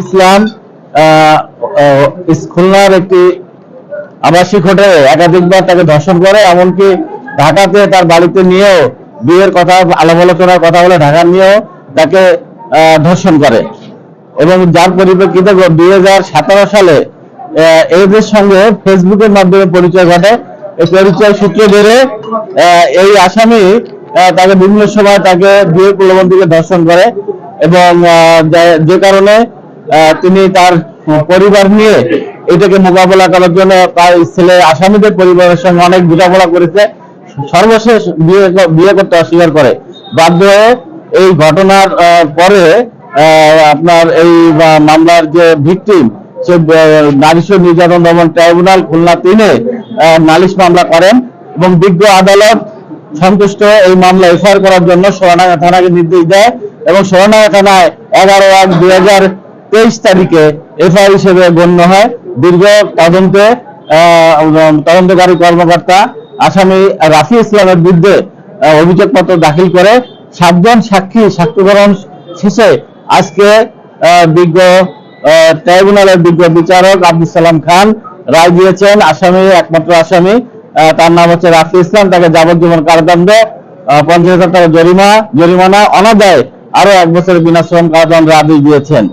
ইসলাম আহ, আহ, খুলনার একটি আবাসিক হোটেলে একাধিকবার তাকে ধর্ষণ করে এমনকি ঢাকাতে তার বাড়িতে নিয়েও বিয়ের কথা আলাপ আলোচনার কথা বলে ঢাকা নিয়েও তাকে ধর্ষণ করে। এবং যার পরিপ্রেক্ষিতে দুই হাজার সতেরো সালে এদের সঙ্গে ফেসবুকের মাধ্যমে পরিচয় ঘটে। এই পরিচয় সূত্র ধরে এই আসামি তাকে বিভিন্ন সময় তাকে বিয়ে প্রলোভন থেকে ধর্ষণ করে এবং যে- কারণে তিনি তার পরিবার নিয়ে এটাকে মোকাবেলা করার জন্য তার ছেলে আসামিদের পরিবারের সঙ্গে অনেক বোঝাপড়া করেছে। সর্বশেষ বিয়ে বিয়ে করতে অস্বীকার করে। বাধ্য হয়ে এই ঘটনার পরে আপনার এই মামলার যে ভিকটিম, সে নারী নির্যাতন দমন ট্রাইব্যুনাল খুলনা তিনে নালিশ মামলা করেন এবং বিজ্ঞ আদালত সন্তুষ্ট এই মামলা এফআইআর করার জন্য সোনাডাঙ্গা থানাকে নির্দেশ দেয় এবং সোনাডাঙ্গা থানায় এগারো এক দুই হাজার তেইশ তারিখে এফআইআর হিসেবে গণ্য হয়। দীর্ঘ তদন্তে তদন্তকারী কর্মকর্তা আসামি রাফি ইসলামের বিরুদ্ধে অভিযোগপত্র দাখিল করে সাতজন সাক্ষী সাক্ষ্যগ্রহণ শেষে আজকে বিজ্ঞ ট্রাইব্যুনালের বিজ্ঞ বিচারক আব্দুল সালাম খান রায় দিয়েছেন আসামি, একমাত্র আসামি তার নাম হচ্ছে রাফি ইসলাম, তাকে যাবজ্জীবন কারাদণ্ড পঞ্চাশ হাজার টাকা জরিমা জরিমানা অনাদায় আরও এক বছরের বিনা শ্রম কারাদণ্ডের আদেশ দিয়েছেন।